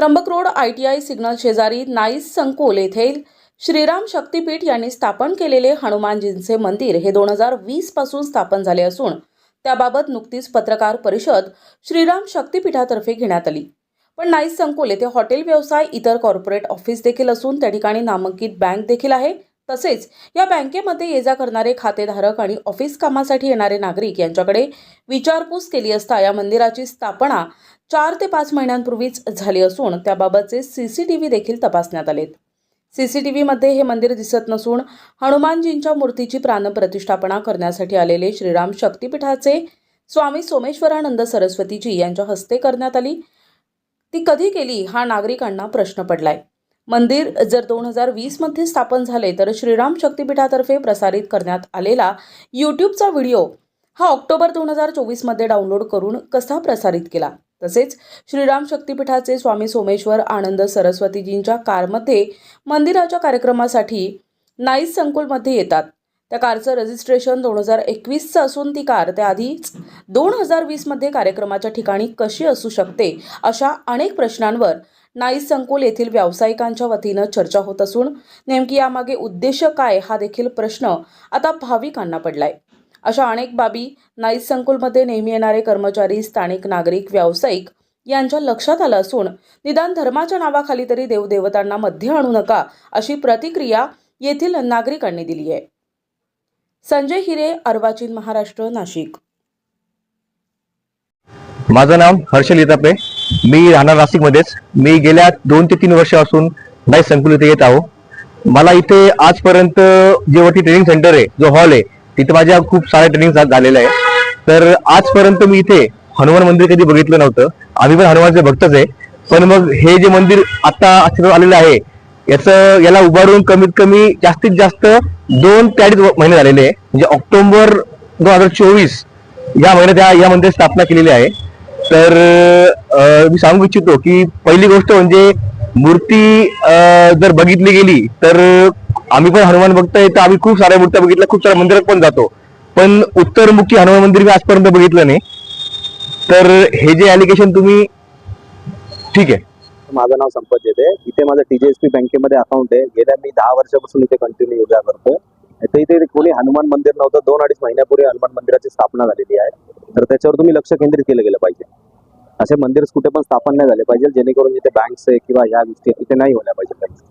Trimbak road I T I signal शेजारी nice संकुल येथे श्रीराम शक्तीपीठ यांनी स्थापन केलेले हनुमानजींचे मंदिर हे दोन हजार वीसपासून स्थापन झाले असून त्याबाबत नुकतीच पत्रकार परिषद श्रीराम शक्तीपीठातर्फे घेण्यात आली. पण नाईस संकुल येथे हॉटेल व्यवसाय इतर कॉर्पोरेट ऑफिस देखील असून त्या ठिकाणी नामांकित बँक देखील आहे. तसेच या बँकेमध्ये ये जा करणारे खातेधारक आणि ऑफिस कामासाठी येणारे नागरिक यांच्याकडे विचारपूस केली असता या मंदिराची स्थापना चार ते पाच महिन्यांपूर्वीच झाली असून त्याबाबतचे सी सी टी व्ही देखील तपासण्यात आलेत. व्हीमध्ये हे मंदिर दिसत नसून हनुमानजींच्या मूर्तीची प्राणप्रतिष्ठापना करण्यासाठी आलेले श्रीराम शक्तीपीठाचे स्वामी सोमेश्वरानंद सरस्वतीजी यांच्या हस्ते करण्यात आली. ती कधी केली हा नागरिकांना प्रश्न पडलाय. मंदिर जर दोन हजार वीसमध्ये स्थापन झाले तर श्रीराम शक्तीपीठातर्फे प्रसारित करण्यात आलेला यूट्यूबचा व्हिडिओ हा ऑक्टोबर दोन हजार चोवीसमध्ये डाउनलोड करून कसा प्रसारित केला? तसेच श्रीराम शक्तीपीठाचे स्वामी सोमेश्वर आनंद सरस्वतीजींच्या कारमध्ये मंदिराच्या कार्यक्रमासाठी नाईस संकुलमध्ये येतात. त्या कारचं रजिस्ट्रेशन दोन हजार एकवीसचं असून ती कार त्याआधीच दोन हजार वीसमध्ये कार्यक्रमाच्या ठिकाणी कशी असू शकते अशा अनेक प्रश्नांवर नाईस संकुल येथील व्यावसायिकांच्या वतीनं चर्चा होत असून नेमकी यामागे उद्देश काय हा देखील प्रश्न आता भाविकांना पडलाय. अशा अनेक बाबी नाईस संकुलमध्ये नेहमी येणारे कर्मचारी स्थानिक नागरिक व्यावसायिक यांच्या लक्षात आलं असून निदान धर्माच्या नावाखाली तरी देवदेवतांना मध्ये आणू नका अशी प्रतिक्रिया येथील नागरिकांनी दिली आहे. संजय हिरे अर्वाचीन महाराष्ट्र नाशिक. माझं नाव हर्षल येतापे. मी राहणार नाशिकमध्येच. मी गेल्या दोन ते तीन वर्षापासून नाही संकुल इथे येत आहो. मला इथे आजपर्यंत जे वरती ट्रेनिंग सेंटर आहे जो हॉल आहे तिथे माझ्या खूप साऱ्या ट्रेनिंग झालेल्या आहे तर आजपर्यंत मी इथे हनुमान मंदिर कधी बघितलं नव्हतं. आम्ही पण हनुमानचे भक्तच आहे. पण मग हे जे मंदिर आता अस्तित्वात आलेलं आहे याचं याला उभारून कमीत कमी जास्तीत जास्त दोन ते अडीच महिने झालेले आहे. म्हणजे ऑक्टोबर दोन हजार चोवीस या महिन्यात या या मंदिर स्थापना केलेली आहे. तर मी सांगू इच्छितो की पहिली गोष्ट म्हणजे मूर्ती जर बघितली गेली तर आम्ही पण हनुमान बघतोय तर आम्ही खूप साऱ्या मूर्त्या बघितल्या खूप साऱ्या मंदिरात पण जातो. पण उत्तरमुखी हनुमान मंदिर मी आजपर्यंत बघितलं नाही. तर हे जे ॲलिगेशन तुम्ही ठीक आहे. माझं नाव संपत येते. इथे माझं टीजीएसपी बँकेमध्ये अकाउंट आहे. गेल्या मी दहा वर्षापासून इथे कंटिन्यू योगा करतो इथे इथे कोणी हनुमान मंदिर नव्हतं. दोन अडीच महिन्यापूर्वी हनुमान मंदिराची स्थापना झालेली आहे. तर त्याच्यावर तुम्ही लक्ष केंद्रित केलं गेलं पाहिजे. असे मंदिर कुठे पण स्थापन नाही झाले पाहिजे जेणेकरून जिथे बँक्स आहे किंवा ह्या गोष्टी तिथे नाही होल्या पाहिजे.